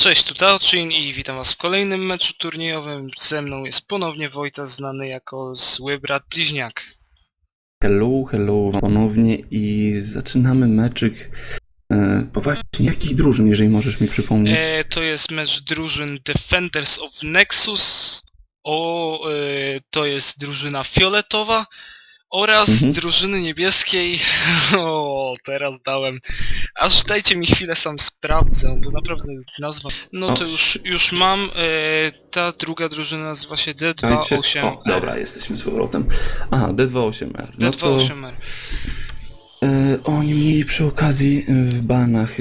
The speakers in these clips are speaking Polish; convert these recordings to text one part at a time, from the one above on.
Cześć, tu Taochin i witam was w kolejnym meczu turniejowym. Ze mną jest ponownie Wojta, znany jako zły brat bliźniak. Hello, hello ponownie i zaczynamy meczyk. E, właśnie, jakich drużyn, jeżeli możesz mi przypomnieć? E, to jest mecz drużyn Defenders of Nexus, o, e, to jest drużyna fioletowa oraz Mhm. drużyny niebieskiej. O, teraz dałem. Aż dajcie mi chwilę sam sprawdzę, bo naprawdę nazwa. No to już, już mam. E, ta druga drużyna nazywa się Czekajcie. D28. O, dobra, jesteśmy z powrotem. Aha, D28R. No to D28R. Oni mieli przy okazji e, w banach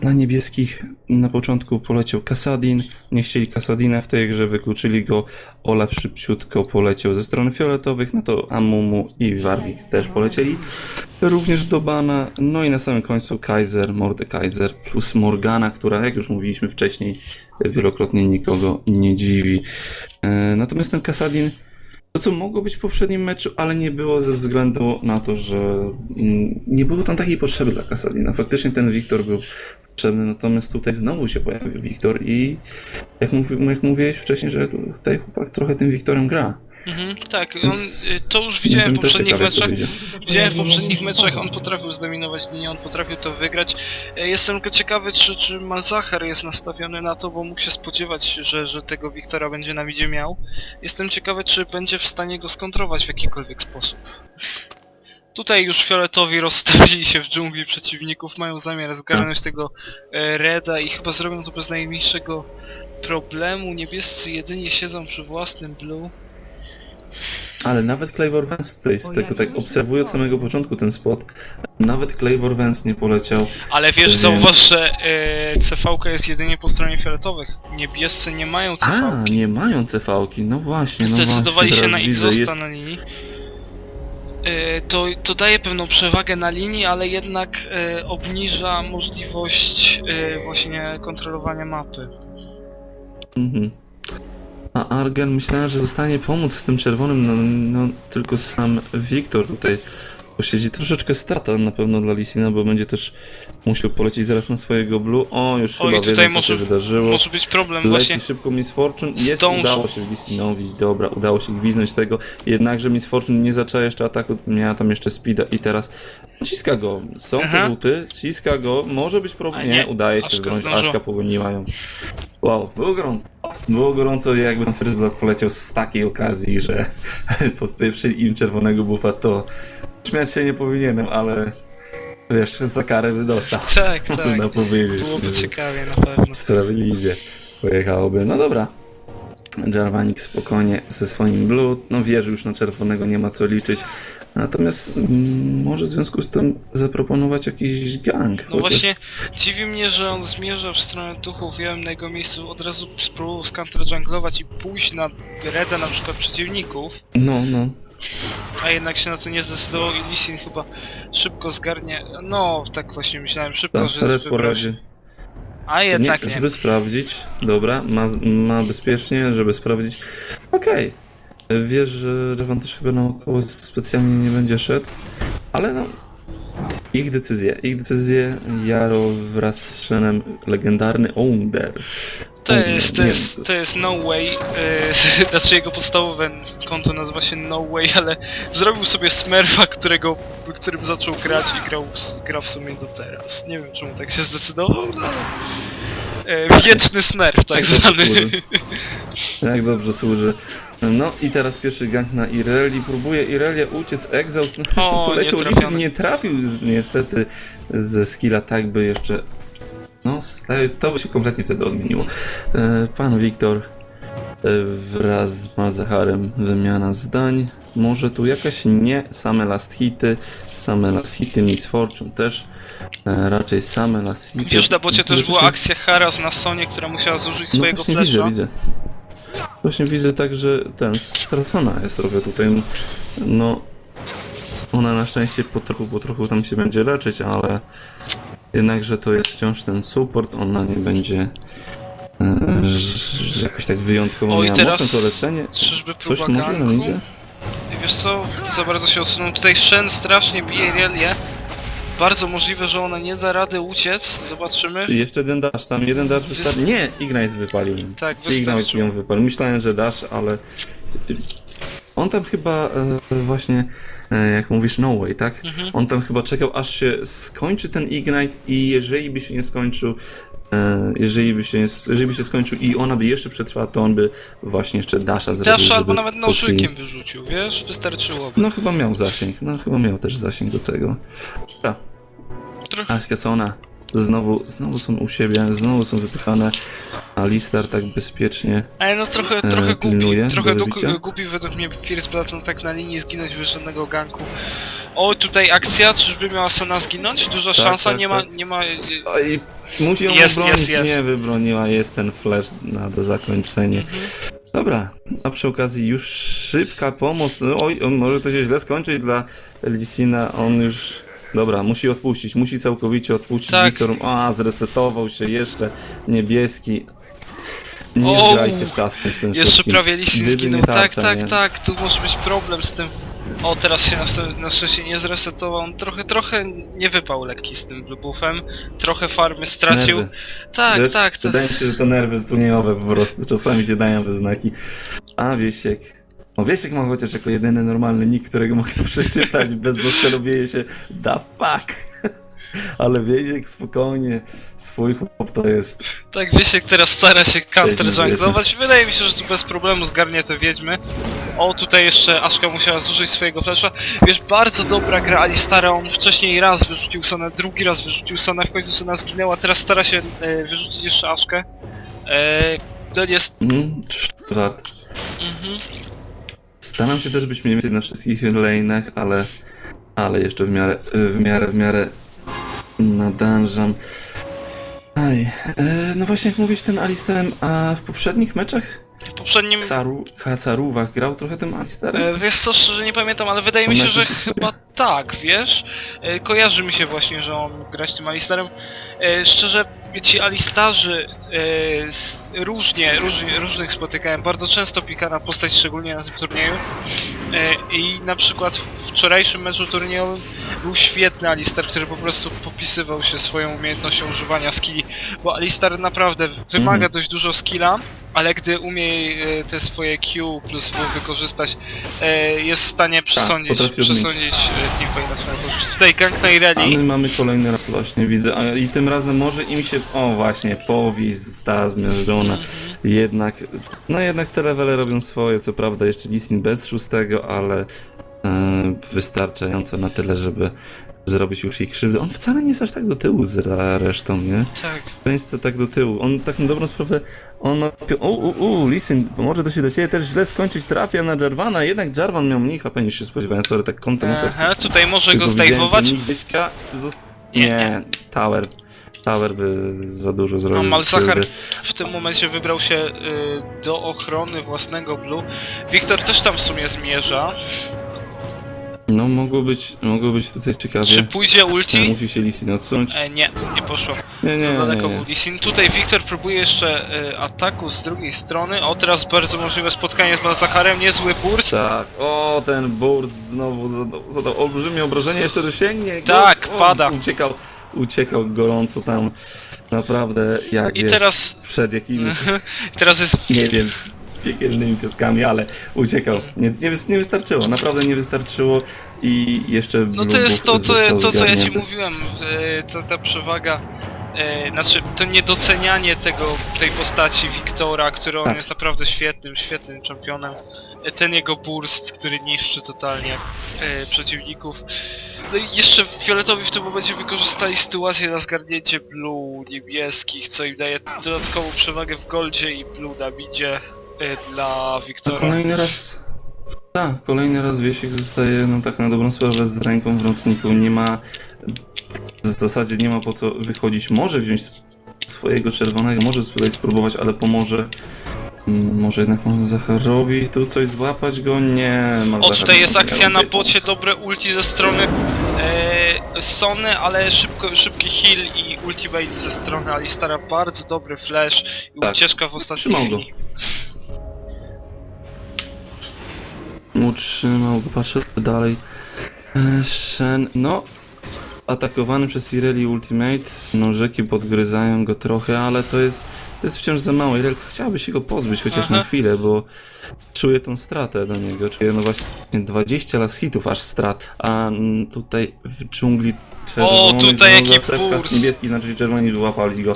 dla niebieskich na początku poleciał Kasadin. Nie chcieli Kasadina w tej grze, wykluczyli go. Olaf szybciutko poleciał ze strony fioletowych, no to Amumu i Warwick też polecieli również do bana. No i na samym końcu Kaiser, Mordekaiser plus Morgana, która jak już mówiliśmy wcześniej wielokrotnie nikogo nie dziwi. Natomiast ten Kasadin to co mogło być w poprzednim meczu, ale nie było ze względu na to, że mm, nie było tam takiej potrzeby dla Kasadina. Faktycznie ten Wiktor był potrzebny, natomiast tutaj znowu się pojawił Wiktor i jak, mówi, jak mówiłeś wcześniej, że tutaj chłopak trochę tym Wiktorem gra. Mhm, tak, on, Więc- y, to już widziałem w też poprzednich ciekawe, jak to meczach. wyjdzie. Widziałem w poprzednich meczach, on potrafił zdominować linię, on potrafił to wygrać. E, Jestem tylko ciekawy, czy, czy Malzahar jest nastawiony na to, bo mógł się spodziewać, że, że tego Wiktora będzie na widzie miał. Jestem ciekawy, czy będzie w stanie go skontrować w jakikolwiek sposób. Tutaj już fioletowi rozstawili się w dżungli przeciwników, mają zamiar zgarnąć tego e, Reda i chyba zrobią to bez najmniejszego problemu. Niebiescy jedynie siedzą przy własnym blue. Ale nawet Clayvor Vance tutaj z tego, tak obserwuję od samego początku ten spot, nawet Clayvor Vance nie poleciał. Ale wiesz, Więc- zauważ, że e, CV jest jedynie po stronie fioletowych. Niebiescy nie mają CV. A, nie mają CV-ki, no właśnie, no Zdecydowali właśnie, się na widzę, Exhausta jest na linii. E, to, to daje pewną przewagę na linii, ale jednak e, obniża możliwość e, właśnie kontrolowania mapy. Mhm. A Argen myślałem, że zostanie pomóc z tym czerwonym, no, no tylko sam Wiktor tutaj posiedzi. Troszeczkę strata na pewno dla Lisina, bo będzie też musiał polecieć zaraz na swojego blue. O, już Oj, chyba wiedzą, co może- się wydarzyło. Może być problem Leci właśnie. szybko Miss Fortune. Jest, Zdąży. udało się Lisinowi, dobra, udało się gwiznąć tego. Jednakże Miss Fortune nie zaczęła jeszcze ataku, miała tam jeszcze speeda i teraz ciska go. Są Aha. te buty, ciska go, może być problem. nie, Nie, udaje się Aszka wybrać. Aszka pogoniła ją. Wow, było gorąco. Było gorąco, jakby ten Blood poleciał z takiej okazji, że podpieprzyli im czerwonego buffa, to śmiać się nie powinienem, ale wiesz, za karę by dostał. Tak, tak. Można powiedzieć. Byłoby ciekawie na pewno. Sprawiedliwie pojechałoby. No dobra. Jarvanik spokojnie ze swoim blue. No wie, że już na czerwonego nie ma co liczyć. Natomiast mm, może w związku z tym zaproponować jakiś gang. No chociaż- właśnie, dziwi mnie, że on zmierza w stronę duchów, ja bym na jego miejscu od razu spróbował scounter-junglować i pójść na reda na przykład przeciwników, No, no. a jednak się na to nie zdecydował i Lisin chyba szybko zgarnie, no tak właśnie myślałem, szybko, Tak, że poradzi. się. A jednak nie, żeby sprawdzić. Dobra, ma, ma bezpiecznie, żeby sprawdzić. Okej. Wiesz, że Revan też chyba naokoło specjalnie nie będzie szedł, ale no. Ich decyzje, ich decyzje Jaro wraz z Szenem legendarny Ounder. To jest, to jest, to jest No Way, yy, znaczy jego podstawowe konto nazywa się No Way, ale zrobił sobie Smurfa, którego, którym zaczął grać i grał, w- gra w sumie do teraz. Nie wiem czemu tak się zdecydował, no. E, wieczny Smurf, tak Jak dobrze zwany. służy. Jak dobrze służy. No i teraz pierwszy gang na Ireli. Próbuje Irelia uciec. Exhaust O, poleciał. nie trafiony. nie trafił niestety ze skilla tak by jeszcze... No, to by się kompletnie wtedy odmieniło. E, Pan Wiktor e, wraz z Malzacharem wymiana zdań. Może tu jakaś nie same last hity, same last hity Miss Fortune też. E, Raczej same last hity. Wiesz, na bocie też była akcja Haras na Sonie, która musiała zużyć no swojego właśnie widzę, flesza. widzę. Właśnie widzę tak, że ten, stracona jest trochę tutaj. No, ona na szczęście po trochu, po trochu tam się będzie leczyć, ale jednakże to jest wciąż ten support, ona nie będzie e, jakoś tak wyjątkowo O, i miała teraz mocne to leczenie. Czyżby Coś może ganku? idzie? Wiesz co? Za bardzo się odsunął. Tutaj Shen strasznie bije Relię. Bardzo możliwe, że ona nie da rady uciec. Zobaczymy. Jeszcze jeden dash, tam jeden dash wystarczy. Nie, Ignite wypalił. Tak, Ignite ją wypalił. Myślałem, że dash, ale... On tam chyba e, właśnie, jak mówisz, no way, tak? Mhm. On tam chyba czekał, aż się skończy ten Ignite i jeżeli by się nie skończył, e, jeżeli by się, nie, jeżeli by się skończył i ona by jeszcze przetrwała, to on by właśnie jeszcze dasha zrobił, Dash albo nawet nożykiem wyrzucił, wiesz? Wystarczyłoby. No chyba miał zasięg, no chyba miał też zasięg do tego. Dobra. Aśka Sona. Znowu, znowu są u siebie, znowu są wypychane, a Listar tak bezpiecznie. Ale no trochę, E, trochę pilnuje trochę do du- wybicia? głupi według mnie Blood no tak na linii zginąć żadnego ganku. O, tutaj akcja, czyżby miała Sona zginąć? Duża Tak, szansa, tak, nie ma, tak. nie ma... y, Oj, musi ją Jest, jest, jest. nie wybroniła, jest ten flash na do zakończenie. Dobra, a przy okazji już szybka pomoc, no, oj, on może to się źle skończyć dla Lisina, on już... Dobra, musi odpuścić, musi całkowicie odpuścić. Tak. Wiktor, a zresetował się jeszcze, niebieski. Nie O, zgrajcie z czasem z tym Jeszcze wszystkim. prawie Gdyby zginął. nie Tak, tarcza, tak, nie? tak, tu może być problem z tym. O, teraz się na, na szczęście nie zresetował. On trochę, trochę nie wypał lekki z tym buffem. Trochę farmy stracił. Nerwy. Tak, Wiesz, tak, tak. Wydaje mi się, że to nerwy turniejowe po prostu czasami się dają we znaki. A Wiesiek. O Wiesiek ma chociaż jako jedyny normalny nick, którego mogę przeczytać bez zastanowienia się da fuck. Ale Wiesiek spokojnie, swój chłop to jest. Tak, Wiesiek teraz stara się counter żonglować. Wydaje mi się, że tu bez problemu zgarnie te wiedźmy. O, tutaj jeszcze Aszka musiała zużyć swojego flesza. Wiesz, bardzo dobra gra Alistara, on wcześniej raz wyrzucił Sonę, drugi raz wyrzucił Sonę, w końcu Sona zginęła, teraz stara się e, wyrzucić jeszcze Aszkę. E, to jest... Mhm, wart. Mhm. Staram się też być mniej więcej na wszystkich lane'ach, ale, ale jeszcze w miarę, w miarę, w miarę nadążam. Aj, e, no właśnie jak mówisz ten Alisterem, a w poprzednich meczach W poprzednim... Saru, Hasaruwach grał trochę tym Alisterem? E, wiesz co, szczerze nie pamiętam, ale wydaje mi On się, że chyba tak, wiesz? E, kojarzy mi się właśnie, że on grać tym Alisterem. E, szczerze, ci Alistarzy e, s- różnie, różnie, różnych spotykałem. Bardzo często pikana postać, szczególnie na tym turnieju. E, I na przykład w wczorajszym meczu turniejowym był świetny Alistar, który po prostu popisywał się swoją umiejętnością używania skilli, bo Alistar naprawdę wymaga Mhm. dość dużo skilla, ale gdy umie e, te swoje Q plus W wykorzystać, e, jest w stanie przesądzić, Tak, potrafi odmienić. przesądzić e, teamfight na swoją korzyść. Tutaj gank na. A my mamy kolejny raz właśnie, widzę. A, I tym razem może im się, o właśnie, powieść została zmiażdżona. Jednak, no jednak te levele robią swoje, co prawda jeszcze Listin bez szóstego, ale wystarczająco na tyle, żeby zrobić już jej krzywdę. On wcale nie jest aż tak do tyłu z resztą, nie? Tak. To jest tak do tyłu. On tak na dobrą sprawę, on ma... O, u, u, Lisin, może to się do ciebie też źle skończyć, trafia na Jarvana, jednak Jarvan miał mniej HP niż się spodziewałem, sorry, tak kątem Aha, tutaj może go zdejmować. zost... Nie, nie. Tower. Tower by za dużo zrobił. No, Malzahar w tym momencie wybrał się y, do ochrony własnego blue. Wiktor też tam w sumie zmierza. No mogło być, mogło być tutaj ciekawie. Czy pójdzie E, ulti? Musi się Lisin odsunąć. E, nie, nie poszło. Nie, nie, Za daleko nie, był nie. Lisin. Tutaj Wiktor próbuje jeszcze y, ataku z drugiej strony. O, teraz bardzo możliwe spotkanie z Malzacharem. Niezły burst. Tak, o ten burst znowu zadał, zadał olbrzymie obrażenie, jeszcze dosięgnie. Tak, o, pada. Uciekał, uciekał gorąco tam. Naprawdę, jak I wiesz, teraz, przed jakimiś, teraz jest nie wiem, piekielnymi pieskami, ale uciekał. Nie, nie, nie wystarczyło, naprawdę nie wystarczyło i jeszcze No to jest to, co, to, co ja ci mówiłem, e, to ta przewaga, e, znaczy to niedocenianie tego, tej postaci Wiktora, który on Tak. jest naprawdę świetnym, świetnym czempionem. E, Ten jego burst, który niszczy totalnie e, przeciwników. No i jeszcze fioletowi w tym momencie wykorzystali sytuację na zgarnięcie blue niebieskich, co im daje dodatkową przewagę w goldzie i blue na midzie e, dla Wiktora. kolejny raz. Tak, kolejny raz Wiesiek zostaje, no tak na dobrą sprawę z ręką w nocniku. Nie ma. W zasadzie nie ma po co wychodzić. Może wziąć sw- swojego czerwonego, może tutaj spróbować, ale pomoże. Mm, Może jednak Zacharowi tu coś złapać go? Nie. O, tutaj jest miał akcja na bocie, dobre ulti ze strony e, Sony, ale szybko, szybki heal i ultimate ze strony Alistara, bardzo dobry flash i Tak. ucieczka w ostatniej Trzymał go. chwili. Utrzymał go, patrzę dalej. E, Shen, no. atakowany przez Irelia Ultimate, nożyki podgryzają go trochę, ale to jest, to jest wciąż za mało. Irel chciałby się go pozbyć chociaż Aha. na chwilę, bo czuję tą stratę do niego. Czuję no właśnie 20 las hitów aż strat, a mm, tutaj w dżungli czerwony tutaj znowu jaki zaczepka. burs. Niebieski, znaczy czerwoni wyłapali go.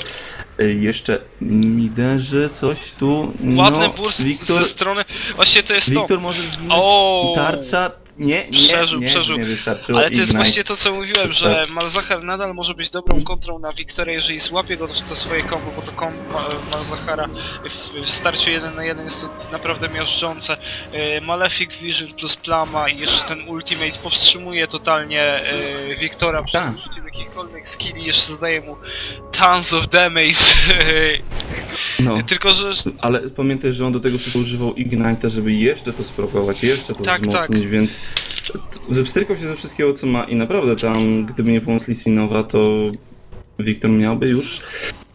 Y, Jeszcze miderzy, coś tu. Ładny no, burst Wiktor, ze strony... Właśnie to jest to. Wiktor może zginąć. O! Tarcza. Nie, nie, Przeżył, nie, przeżył. nie wystarczyło. Ale to jest Ignite. właśnie to, co mówiłem, że Wystarczy. Malzahar nadal może być dobrą kontrą na Wiktora, jeżeli złapie go w to swoje kombo, bo to kombo Ma- Malzahara w, w starciu 1 na 1 jest to naprawdę miażdżące. E, Malefic Vision plus Plama i jeszcze ten Ultimate powstrzymuje totalnie e, Wiktora przed Tak. użyciem jakichkolwiek skilli, jeszcze zadaje mu tons of damage. No. Tylko, że Ale pamiętaj, że on do tego używał Ignite'a, żeby jeszcze to sprokować, jeszcze to Tak, wzmocnić, więc t- wypstrykał się ze wszystkiego, co ma i naprawdę tam, gdyby nie pomoc Lisinowa, to Wiktor miałby już,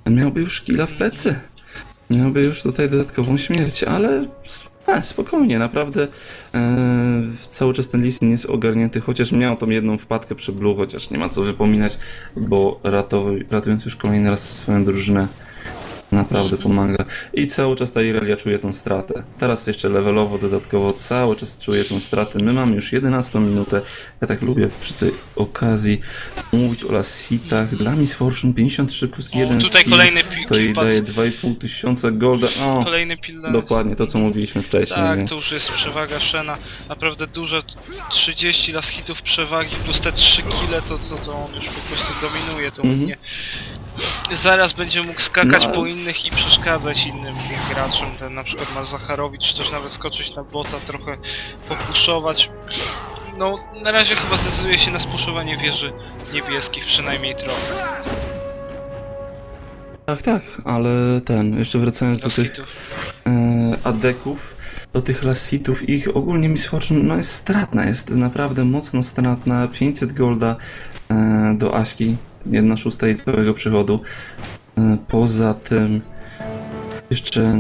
miałby już killa w plecy. Miałby już tutaj dodatkową śmierć, ale e, spokojnie, naprawdę e, cały czas ten Lisin jest ogarnięty, chociaż miał tą jedną wpadkę przy Blue, chociaż nie ma co wypominać, bo ratowy, ratując już kolejny raz swoją drużynę, Naprawdę pomaga. I cały czas ta Irelia czuje tą stratę. Teraz jeszcze levelowo, dodatkowo cały czas czuje tą stratę. My mamy już 11 minutę. Ja tak lubię przy tej okazji mówić o las hitach. Dla Miss Fortune 53 plus 1 o, tutaj kolejny pi- To jej kill daje pass, 2,5 tysiąca golda. O, kolejny pillar. dokładnie to co mówiliśmy wcześniej. Tak, to już jest przewaga Shena. Naprawdę dużo, 30 las hitów przewagi plus te 3 kile, to, to, to on już po prostu dominuje tą Mhm. linię. Zaraz będzie mógł skakać No, po innych i przeszkadzać innym graczom, ten na przykład ma Zacharowicz, czy też nawet skoczyć na bota, trochę popuszować. No, na razie chyba zdecyduje się na spuszowanie wieży niebieskich, przynajmniej trochę. Tak, tak, ale ten, jeszcze wracając do tych e, adeków, do tych lasitów, ich ogólnie Miss Fortune no jest stratna, jest naprawdę mocno stratna, 500 golda e, do Aśki, 1 szósta jej całego przychodu. E, poza tym jeszcze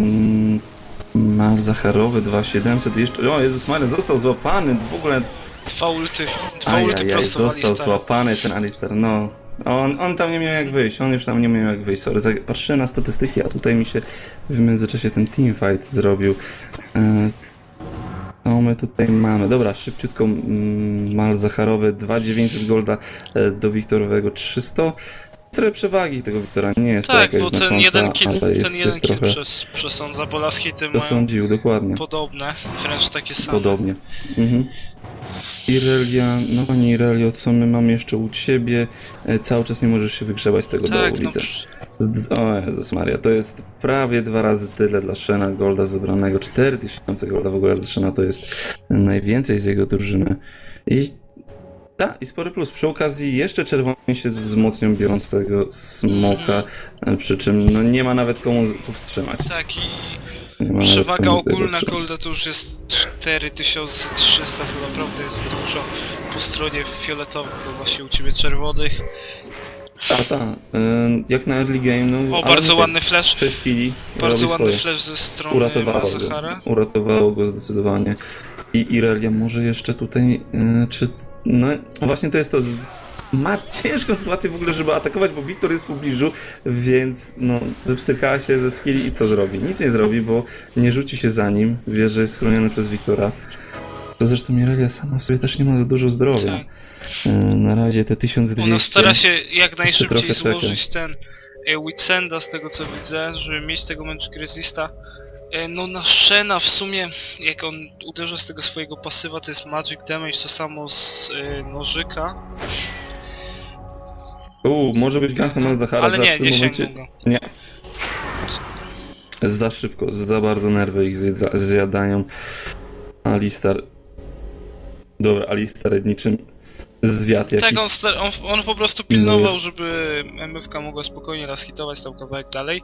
ma Zacharowy 2700, jeszcze, o Jezus Maria, został złapany, w ogóle Dwa ulty, dwa ulty Ajajaj, został złapany ten Alistar, no. On, on tam nie miał jak wyjść, on już tam nie miał jak wyjść, sorry. Patrzyłem na statystyki, a tutaj mi się w międzyczasie ten teamfight zrobił. Co my tutaj mamy? Dobra, szybciutko mm, Mal Zacharowy, 2900 golda e, do Wiktorowego 300. Trochę przewagi tego Wiktora nie jest to Tak, jakaś bo ten znacząca, jeden kill, ale ten jest, jeden jest kill trochę przez, przesądza, bo las hity mają dosądził, dokładnie. podobne, wręcz takie same. Podobnie. Mhm. Irelia, no pani Irelio, co my mamy jeszcze u ciebie? E, Cały czas nie możesz się wygrzebać z tego Tak, dołu, no, widzę. Z- O Jezus Maria, to jest prawie dwa razy tyle dla Shena Golda zebranego. 4000 Golda w ogóle dla Shena to jest najwięcej z jego drużyny. I tak, i spory plus. Przy okazji jeszcze czerwoni się wzmocnią biorąc tego smoka, przy czym no, nie ma nawet komu powstrzymać. tak i przewaga ogólna. Golda to już jest 4300, to naprawdę jest dużo po stronie fioletowych, to właśnie u ciebie czerwonych. A ta, y, jak na early game, no O, ale bardzo ładny flash, 6 kili, bardzo robi ładny swoje. flash ze strony Uratowało Mazahara. go, uratowało go zdecydowanie. I Irelia może jeszcze tutaj, y, czy, no właśnie to jest to, z- ma ciężką sytuację w ogóle, żeby atakować, bo Wiktor jest w pobliżu, więc no, wypstykała się ze skilli i co zrobi? Nic nie zrobi, bo nie rzuci się za nim, wie, że jest schroniony przez Wiktora. To zresztą Irelia sama w sobie też nie ma za dużo zdrowia. Tak. Y, Na razie te 1200. Ona stara się jak najszybciej złożyć ten e, Witsenda z tego co widzę, żeby mieć tego Magic Resista. E, No na Shena w sumie, jak on uderza z tego swojego pasywa, to jest Magic Damage, to samo z e, nożyka. Uuu, może być gank na Malzahara. Ale za nie, w tym nie momencie- go. Nie. Za szybko, za bardzo nerwy ich zjadają. Alistar. Dobra, Alistar niczym zwiat jakiś. Tak, on, sta- on, on po prostu pilnował, żeby MFK mogła spokojnie nas hitować tam kawałek dalej.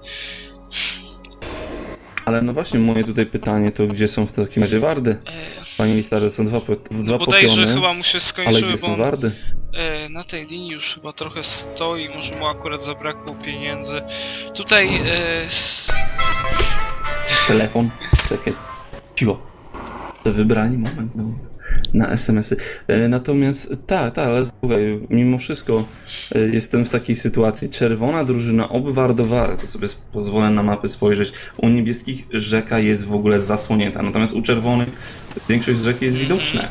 Ale no właśnie, moje tutaj pytanie to gdzie są w takim razie wardy? E, Panie Listarze, są dwa, po, dwa bodajże popiony, chyba mu się ale skończyły, gdzie bo są on wardy? e, na tej linii już chyba trochę stoi, może mu akurat zabrakło pieniędzy. Tutaj e, s- Telefon? Czekaj. Cicho. To wybrani moment. No. Na SMS-y. E, Natomiast tak, tak, ale słuchaj, mimo wszystko e, jestem w takiej sytuacji. Czerwona drużyna obwardowała, to sobie pozwolę na mapy spojrzeć. U niebieskich rzeka jest w ogóle zasłonięta, natomiast u czerwonych większość z rzeki jest widoczna.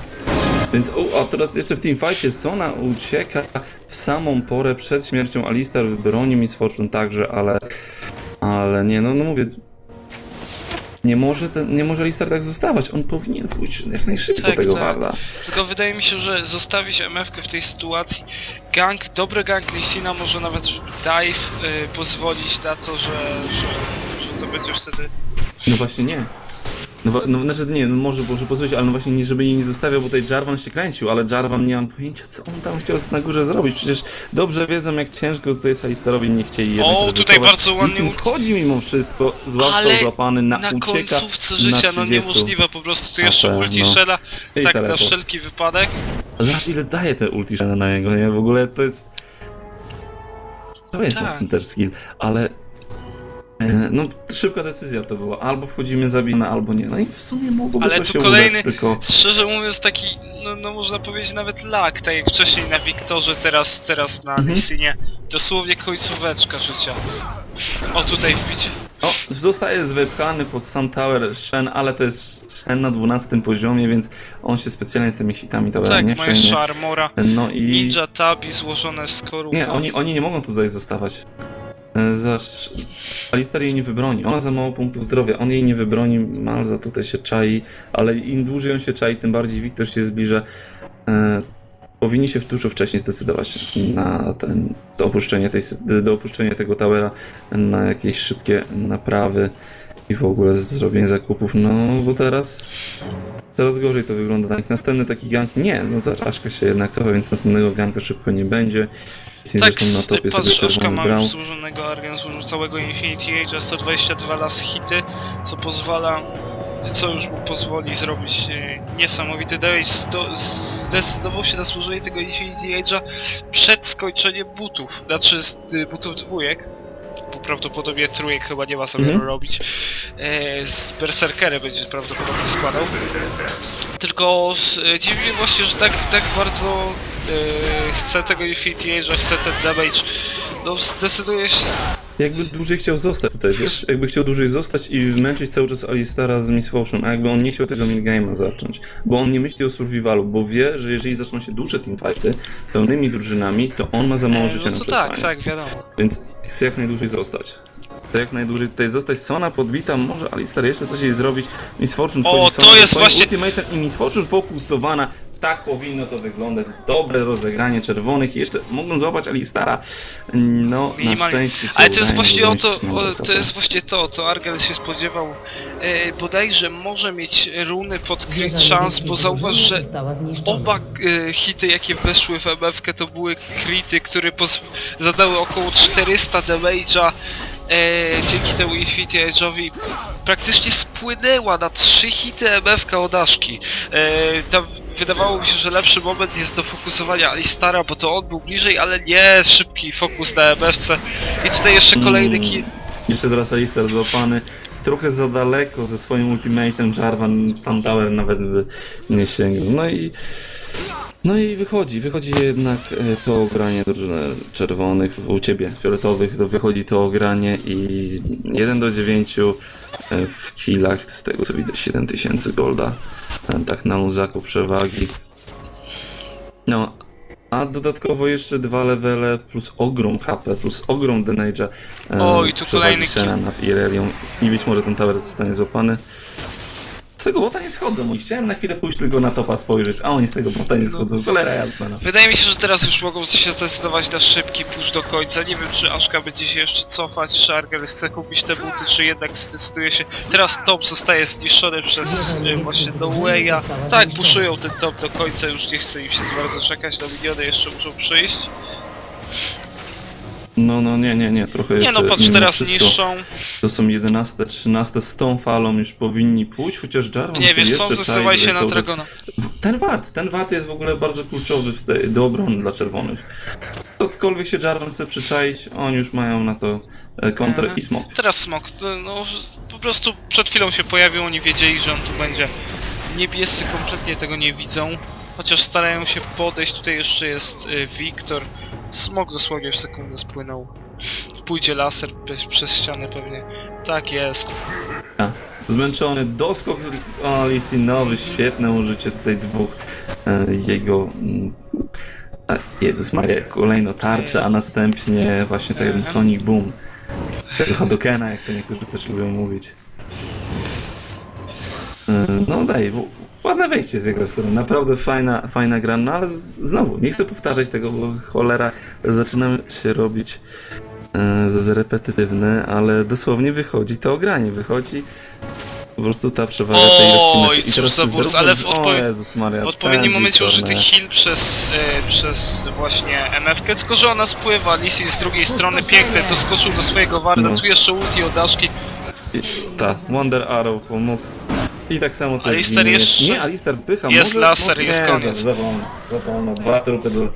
Więc, o, a teraz jeszcze w teamfightie Sona ucieka w samą porę przed śmiercią Alistar, broni Miss Fortune także, ale, ale nie, no, no mówię, nie może, ten, nie może Alistar tak zostawać, on powinien pójść jak najszybciej Tak, do tego tak. Warda. Tylko wydaje mi się, że zostawić MF-kę w tej sytuacji, gang, dobry gang Lysina może nawet dive y, pozwolić na to, że, że, że to będzie wtedy... No właśnie nie. No, no znaczy nie, no może, może pozwolić, ale no właśnie nie, żeby jej nie zostawiał, bo tutaj Jarvan się kręcił, ale Jarvan nie mam pojęcia, co on tam chciał na górze zrobić. Przecież dobrze wiedzą, jak ciężko tutaj jest Alistarowi, nie chcieli jednak O, tutaj ryzykować. bardzo ładnie Sin u- wchodzi mimo wszystko, zwłaszcza Ale złapany na, Na ucieka końcówce życia, na no 30. niemożliwe po prostu, tu jeszcze te, ulti I tak na teleport. wszelki wypadek. Zobacz ile daje te ulti na niego, nie? W ogóle to jest... To jest Tak. mocny też skill, ale... e, No, szybka decyzja to była. Albo wchodzimy, zabijmy, albo nie. No i w sumie mogłoby Ale to tu się kolejny- udać, tylko... Szczerze mówiąc taki, no, no można powiedzieć nawet lag, tak jak wcześniej na Wiktorze, teraz, teraz na Mhm. Dosłownie końcóweczka życia. O, tutaj widzicie? O, zostaje wypchany pod sam tower Shen, ale to jest Shen na 12 poziomie, więc on się specjalnie tymi hitami towera Tak, nie ma przejmie. jeszcze armora. No i... Ninja tabi złożone z korupą. Nie, oni, oni nie mogą tutaj zostawać. E, Zaś Alistair jej nie wybroni. Ona za mało punktów zdrowia. On jej nie wybroni. Malza tutaj się czai, ale im dłużej on się czai, tym bardziej Wiktor się zbliża. E, powinni się dużo wcześniej zdecydować na ten, tej, do opuszczenia tego towera, na jakieś szybkie naprawy i w ogóle zrobienie zakupów. No, bo teraz. Teraz gorzej to wygląda na nich. Następny taki gank. Nie, no zaczaszka się jednak cofa, więc następnego ganka szybko nie będzie. Tak, zresztą na topie sobie czerwony ma grał. już złożonego Argen, złożył całego Infinity Age, 122 las hity, co pozwala, co już mu pozwoli zrobić e, niesamowity damage. Sto- Zdecydował się na złożenie tego Infinity Age'a przed skończeniem butów, znaczy y, butów dwójek, prawdopodobnie trójek chyba nie ma sobie Mhm. robić. E, z Berserkerem będzie prawdopodobnie składał. Tylko e, dziwi mnie właśnie, że tak, tak bardzo e, chce tego Infinity Age'a, chce ten damage. No zdecyduje się... Jakby dłużej chciał zostać tutaj, wiesz? Jakby chciał dłużej zostać i męczyć cały czas Alistara z Miss Fortune, a jakby on nie chciał tego midgame'a zacząć. Bo on nie myśli o survivalu, bo wie, że jeżeli zaczną się dłuższe teamfighty pełnymi drużynami, to on ma za mało E, życia no na to tak, przetrwanie. tak, wiadomo. Więc chce jak najdłużej zostać. Chce jak najdłużej tutaj zostać. Sona podbita, może Alistar jeszcze coś jej zrobić. Miss Fortune O, wchodzi to sama ze jest właśnie- ultimatem i Miss Fortune fokusowana. Tak powinno to wyglądać. Dobre rozegranie czerwonych i jeszcze mogą złapać Alistara. No, na Minimalnie. szczęście się Ale to jest udaje, właśnie o to, o, to jest właśnie to, co Argel się spodziewał. E, bodajże może mieć runy pod crit Wieża chance, niebieskiej bo zauważ, drużyny że została zniszczona. Oba e, hity jakie weszły w MF to były krity, które poz- zadały około 400 damage'a e, dzięki temu Infinity Edge'owi praktycznie spłynęła na 3 hity MF od Aszki. E, tam wydawało mi się, że lepszy moment jest do fokusowania Alistara, bo to on był bliżej, ale nie, szybki fokus na MF-ce. I tutaj jeszcze kolejny Mm. kill. Jeszcze teraz Alistar złapany. Trochę za daleko ze swoim ultimatem Jarvan tam Tower nawet by nie sięgnął. No i... No i wychodzi, wychodzi jednak e, to ogranie drużyny czerwonych, u ciebie fioletowych, to wychodzi to ogranie i 1 do 9 e, w killach, z tego co widzę 7000 golda, e, tak na luzaku przewagi. No, a dodatkowo jeszcze dwa levele plus ogrom HP, plus ogrom damage'a. O, i tu kolejny nad Irelią i być może ten tower zostanie złapany. Z tego bota nie schodzą, mój. Chciałem na chwilę pójść tylko na topa spojrzeć, a oni z tego bota nie schodzą. Cholera jasna, no. Wydaje mi się, że teraz już mogą się zdecydować na szybki push do końca. Nie wiem, czy Aszka będzie się jeszcze cofać, czy Argel chce kupić te buty, czy jednak zdecyduje się... Teraz top zostaje zniszczony przez e, właśnie No Way'a. Tak, puszują ten top do końca, już nie chce im się za bardzo czekać na miniony, jeszcze muszą przyjść. No, no, nie, nie, nie, trochę Nie jeszcze no, patrz, mimo teraz wszystko, niszczą. To są 11, 13, z tą falą już powinni pójść, chociaż Jarvan Nie, się wiesz co, jeszcze czai, zdecydowali się na cały czas- Dragona. W- Ten wart, ten wart jest w ogóle bardzo kluczowy w tej, do obrony dla czerwonych. Cokolwiek się Jarvan chce przyczaić, oni już mają na to e, kontrę Mhm. i smok. Teraz smok, no, no po prostu przed chwilą się pojawił, oni wiedzieli, że on tu będzie. Niebiescy kompletnie tego nie widzą. Chociaż starają się podejść, tutaj jeszcze jest y, Wiktor. Smok dosłownie w sekundę spłynął. Pójdzie laser przez, przez ścianę pewnie. Tak jest. Zmęczony, doskok o Lisinowy, świetne użycie tutaj dwóch e, jego... mm, Jezus Maria, kolejno tarcza, a następnie właśnie ten. Sonic Boom. Tego Hadokena, jak to niektórzy też lubią mówić. E, No daj, w- ładne wejście z jego strony, naprawdę fajna, fajna gra, no ale z, znowu, nie chcę powtarzać tego, bo cholera, zaczynam się robić e, za repetytywny, ale dosłownie wychodzi to ogranie, wychodzi po prostu ta przewaga tej Oj. I cóż za burs, ale w o odpowie- Jezus Maria, W odpowiednim momencie użyty heal przez, y, przez właśnie MF-kę, tylko że ona spływa, Lisi z drugiej strony piękny, doskoczył do swojego warda, No. tu jeszcze ulti od Daszki. Ta, Wonder Arrow pomógł. I tak samo też Alistar ginie. jeszcze- Nie, Alistar pycha. Jest może, laser, może, jest nie, koniec. Za, za wolno, za wolno. Dwa trupy do...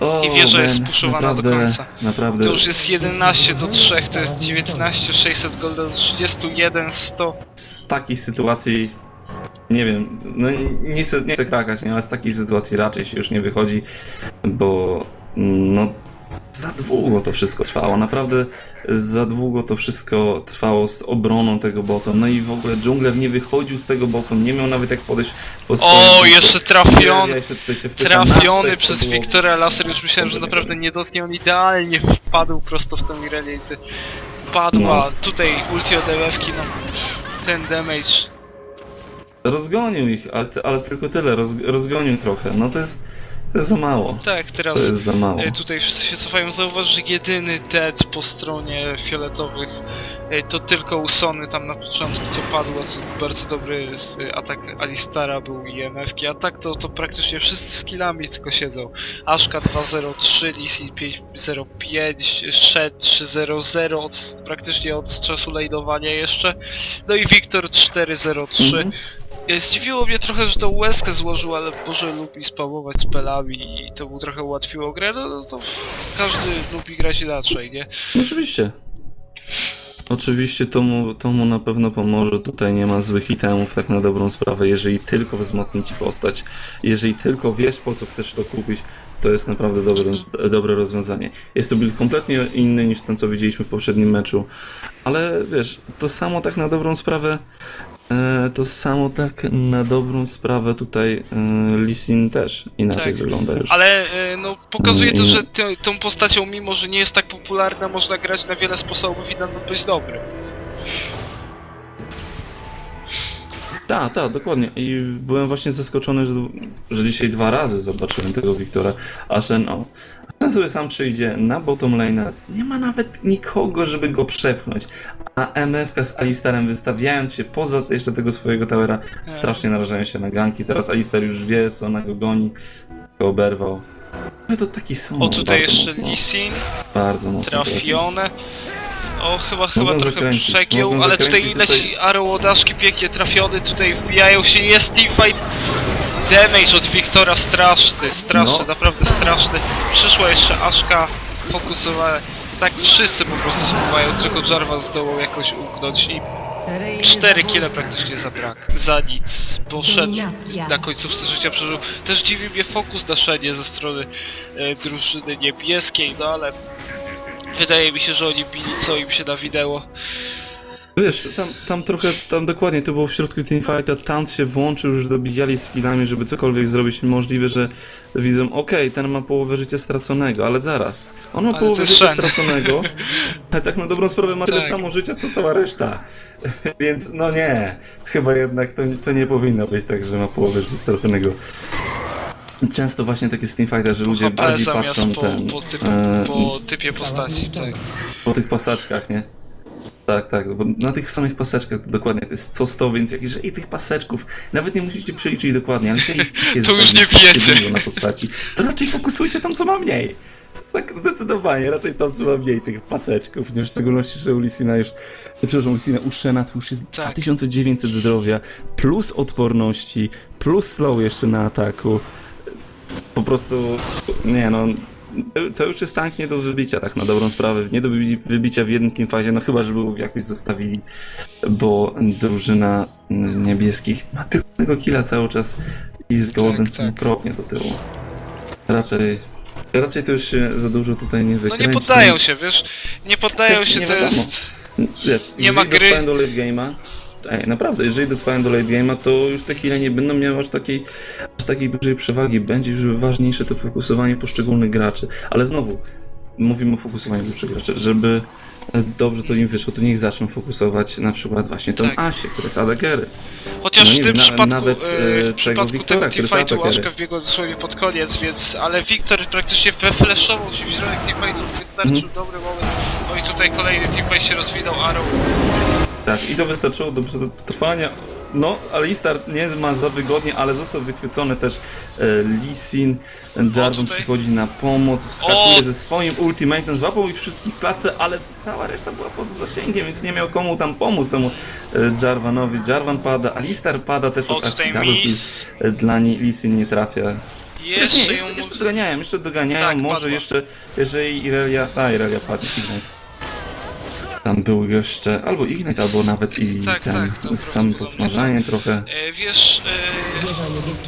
O, I wieża jest man, spuszowana do naprawdę, końca. Naprawdę. To już jest 11 do 3, to jest 19, 600 golda do 31, 100. z takiej sytuacji nie wiem, no nie chcę, nie chcę krakać, nie, ale z takiej sytuacji raczej się już nie wychodzi, bo no za długo to wszystko trwało, naprawdę za długo to wszystko trwało z obroną tego bottom, no i w ogóle dżungler nie wychodził z tego bottom, nie miał nawet jak podejść po swoim... O, jeszcze trafiony! Ja jeszcze wpytam, Trafiony przez było- Wiktora Laser, już myślałem, że naprawdę nie dotknie, on idealnie wpadł prosto w tą Irelię i ty padła, No. tutaj ulti od MF-ki, no. Ten damage. Rozgonił ich, ale, ale tylko tyle, roz, rozgonił trochę, no to jest, to jest za mało, Tak, teraz to jest za mało. e, tutaj wszyscy się cofają, zauważ, że jedyny dead po stronie fioletowych e, to tylko Usony tam na początku co padło, co bardzo dobry e, atak Alistara był i MF-ki, a tak to, to praktycznie wszyscy skillami tylko siedzą. Ashka 2.03, Lisi 5.05, Shed 3.00, od, praktycznie od czasu lejdowania jeszcze, no i Wiktor 4.03. Mhm. Zdziwiło mnie trochę, że tą łezkę złożył, ale Boże lubi spamować spelami i to mu trochę ułatwiło grę, no, no to każdy lubi grać inaczej, nie? Oczywiście. Oczywiście to mu, to mu na pewno pomoże. Tutaj nie ma złych itemów, tak na dobrą sprawę. Jeżeli tylko wzmocni ci postać, jeżeli tylko wiesz po co chcesz to kupić, to jest naprawdę dobre, dobre rozwiązanie. Jest to build kompletnie inny niż ten, co widzieliśmy w poprzednim meczu, ale wiesz, to samo tak na dobrą sprawę. E, to samo tak na dobrą sprawę tutaj e, Lisin też inaczej Tak. wygląda już. Ale e, no pokazuje to, że ty, tą postacią, mimo że nie jest tak popularna, można grać na wiele sposobów i nadal być dobrym. Tak, tak, dokładnie. I byłem właśnie zaskoczony, że, że dzisiaj dwa razy zobaczyłem tego Wiktora. A Shen, o. Ten sobie sam przyjdzie na bottom lane, nie ma nawet nikogo, żeby go przepchnąć. A MFK z Alistarem wystawiając się poza jeszcze tego swojego towera, strasznie narażają się na ganki. Teraz Alistar już wie, co ona go goni, go oberwał. Ale to taki są. O tutaj bardzo jeszcze mocno, Lisin, Bardzo mocno. trafione. O, chyba, chyba Mogą trochę zakręcić, przegiął, mogą ale tutaj leci arrow od pięknie trafiony, tutaj wbijają się, jest teamfight. Damage od Wiktora straszny, straszny, No. naprawdę straszny. Przyszła jeszcze Ashka, fokusowane. Tak wszyscy po prostu spływają, tylko Jarvan zdołał jakoś umknąć i Seryjny 4 zabójca. kile praktycznie za brak. Za nic. Poszedł Dominacja. na końcówce życia przeżył. Też dziwi mnie fokus na Szenie ze strony e, drużyny niebieskiej, no ale wydaje mi się, że oni bili co im się nawidęło. Wiesz, tam, tam trochę, tam dokładnie to było w środku teamfighta, Taunt się włączył, już dobijali skillami, żeby cokolwiek zrobić, możliwe, że widzą, okej, ten ma połowę życia straconego, ale zaraz, on ma Ale połowę życia Shen. straconego, ale tak na dobrą sprawę ma tyle Tak. samo życia, co cała reszta, więc no nie, chyba jednak to, to nie powinno być tak, że ma połowę życia straconego. Często właśnie takie z teamfighta, że ludzie bardziej zamiast patrzą po, ten, po, typu, e, po typie postaci, tak. po tych pasaczkach, nie? Tak, tak, bo na tych samych paseczkach dokładnie to jest co 100, więc jak jeżeli tych paseczków, nawet nie musicie przeliczyć dokładnie, ale ich jest To już nie dużo na postaci, to raczej fokusujcie tam, co ma mniej. Tak, zdecydowanie, raczej tam, co ma mniej tych paseczków, nie w szczególności, że u Lisina już, przepraszam, u Lisina, u Shena to już jest Tak. 2900 zdrowia, plus odporności, plus slow jeszcze na ataku. Po prostu, nie no, to już jest tank nie do wybicia, tak na dobrą sprawę. Nie do wybi- wybicia w jednym teamfazie, no chyba, żeby go jakoś zostawili, bo drużyna niebieskich ma tylko jednego killa cały czas i z Golden Tak, są tak. okropnie do tyłu. Raczej, raczej to już się za dużo tutaj nie No wykręci. nie poddają się, wiesz? Nie poddają się, nie to wiadomo. jest... Wiesz, Nie ma gry. do late game'a, ej, naprawdę, jeżeli dotrwają do late game'a, to już te kile nie będą miały aż takiej, aż takiej dużej przewagi. Będzie już ważniejsze to fokusowanie poszczególnych graczy. Ale znowu, mówimy o fokusowaniu poszczególnych graczy, żeby e, dobrze to im wyszło, to niech zaczną fokusować na przykład właśnie tą Tak. Asię, która jest ADGery. Chociaż No nie w tym na- przypadku, nawet, e, e, w przypadku Wiktora, tego teamfightu atakerem. Łaszka wbiegł dosłownie pod koniec, więc... Ale Wiktor praktycznie wefleszował się w środek teamfightu, wystarczył Mhm. dobry moment. No i tutaj kolejny teamfight się rozwinął, Arrow. Tak, i to wystarczyło do do trwania. No, ale Istar nie ma za wygodnie, ale został wychwycony też e, Lee Sin. Jarvan tutaj. przychodzi na pomoc, wskakuje O! ze swoim ultimatem, złapał ich wszystkich w klatce, ale cała reszta była poza zasięgiem, więc nie miał komu tam pomóc temu e, Jarvanowi. Jarvan pada, Alistar pada też O, od tutaj miss. E, Dla niej Lee Sin nie trafia. Jeszcze, Jeszcze nie, ją jeszcze, jeszcze doganiają, jeszcze doganiają, Tak, może padła. jeszcze, jeżeli Irelia, a Irelia padnie, Ignite. Tam był jeszcze, albo Ignite, albo nawet i Tak, ten, tak, to sam podsmażanie trochę. E, Wiesz,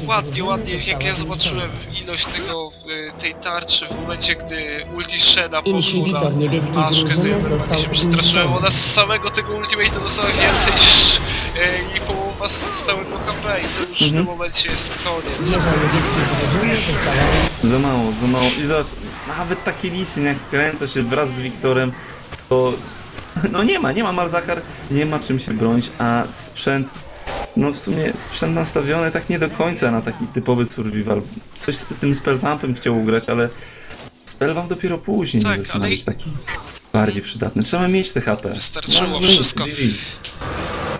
e, ładnie, ładnie, jak ja zobaczyłem ilość tego, e, tej tarczy w momencie, gdy ulti Sheda poszło Inhibitor na niebieskiej Aszkę, to ja drużyny został się przestraszyłem, ona z samego tego ultimate'a dostała więcej niż e, i połowa z stałego HP i to już w tym Mhm. momencie jest koniec. Wieża niebieskich drużyny została Za mało, za mało. I zobacz, nawet taki Lisin jak kręca się wraz z Wiktorem, to no nie ma, nie ma Malzachar, nie ma czym się bronić, a sprzęt, no w sumie sprzęt nastawiony tak nie do końca na taki typowy survival. Coś z tym spellwampem chciał ugrać, ale spellwamp dopiero później Tak, zaczyna ale- być taki bardziej przydatny. Trzeba mieć te HP. Wystarczyło No, nic, wszystko. GG.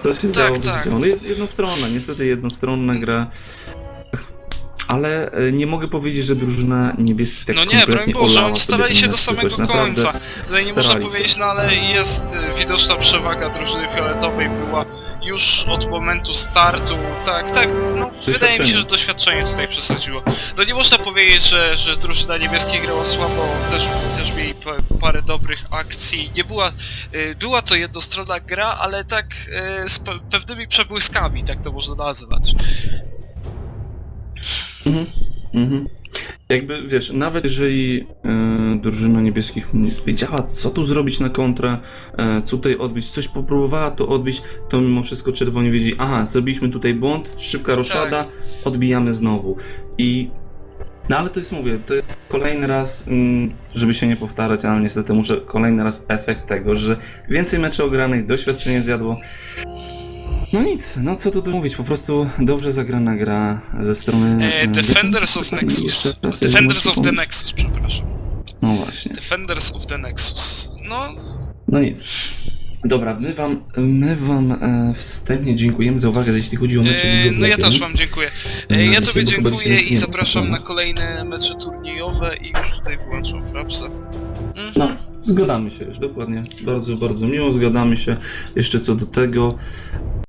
To się Tak, dało tak. No, jed- jednostronna, niestety jednostronna gra. Ale e, nie mogę powiedzieć, że drużyna niebieskich tak No nie, broń kompletnie Boże, olała oni starali się do samego coś. Naprawdę końca. Tutaj nie można powiedzieć, no ale jest e, widoczna przewaga drużyny fioletowej była już od momentu startu. Tak, tak, no wydaje mi się, że doświadczenie tutaj przesadziło. No nie można powiedzieć, że, że drużyna niebieskich grała słabo, też, też mieli pa- parę dobrych akcji. Nie była, e, była to jednostronna gra, ale tak z pe- pewnymi przebłyskami, tak to można nazwać. Mhm. Mhm. Jakby wiesz, nawet jeżeli e, drużyna niebieskich wiedziała, co tu zrobić na kontrę, e, co tutaj odbić, coś popróbowała to odbić, to mimo wszystko czerwoni wiedzieli, aha, zrobiliśmy tutaj błąd, szybka roszada, odbijamy znowu. I no ale to jest, mówię, to jest kolejny raz, mm, żeby się nie powtarzać, ale niestety muszę, kolejny raz efekt tego, że więcej meczy ogranych, doświadczenie zjadło. No nic, no co tu mówić, po prostu dobrze zagrana gra ze strony... E, e, Defenders of Nexus. Defenders of the. Nexus, przepraszam. No właśnie, Defenders of the Nexus. No, no nic. Dobra, my wam, my wam e, wstępnie dziękujemy za uwagę, jeśli chodzi o mecze e, League no ja też wam dziękuję. No, E, ja jeśli tobie dziękuję i zapraszam na kolejne mecze turniejowe i już tutaj wyłączam Frapsa. Mhm. No, zgadamy się już, dokładnie. Bardzo, bardzo miło, zgadamy się. Jeszcze co do tego,